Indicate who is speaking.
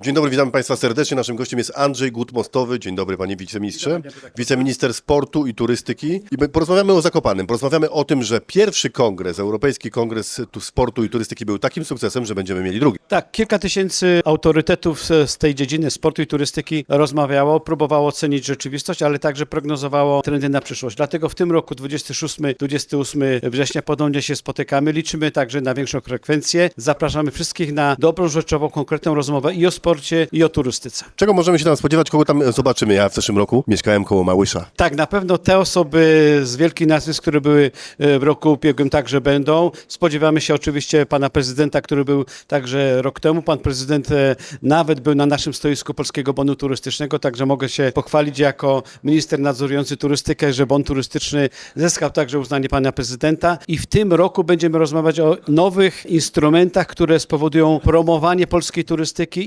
Speaker 1: Dzień dobry, witamy Państwa serdecznie. Naszym gościem jest Andrzej Gut-Mostowy. Dzień dobry, panie wiceministrze. Wiceminister sportu i turystyki. I my porozmawiamy o Zakopanem. Porozmawiamy o tym, że pierwszy kongres, Europejski Kongres tu Sportu i Turystyki był takim sukcesem, że będziemy mieli drugi.
Speaker 2: Tak, kilka tysięcy autorytetów z, z tej dziedziny sportu i turystyki rozmawiało, próbowało ocenić rzeczywistość, ale także prognozowało trendy na przyszłość. Dlatego w tym roku 26-28 września ponownie się spotykamy. Liczymy także na większą frekwencję. Zapraszamy wszystkich na dobrą, rzeczową, konkretną rozmowę i o sporcie, i o turystyce.
Speaker 1: Czego możemy się tam spodziewać? Kogo tam zobaczymy? Ja w zeszłym roku mieszkałem koło Małysza.
Speaker 2: Tak, na pewno te osoby z wielkich nazwisk, które były e, w roku ubiegłym także będą. Spodziewamy się oczywiście pana prezydenta, który był także rok temu. Pan prezydent e, nawet był na naszym stoisku Polskiego Bonu Turystycznego, także mogę się pochwalić jako minister nadzorujący turystykę, że bon turystyczny zyskał także uznanie pana prezydenta i w tym roku będziemy rozmawiać o nowych instrumentach, które spowodują promowanie polskiej turystyki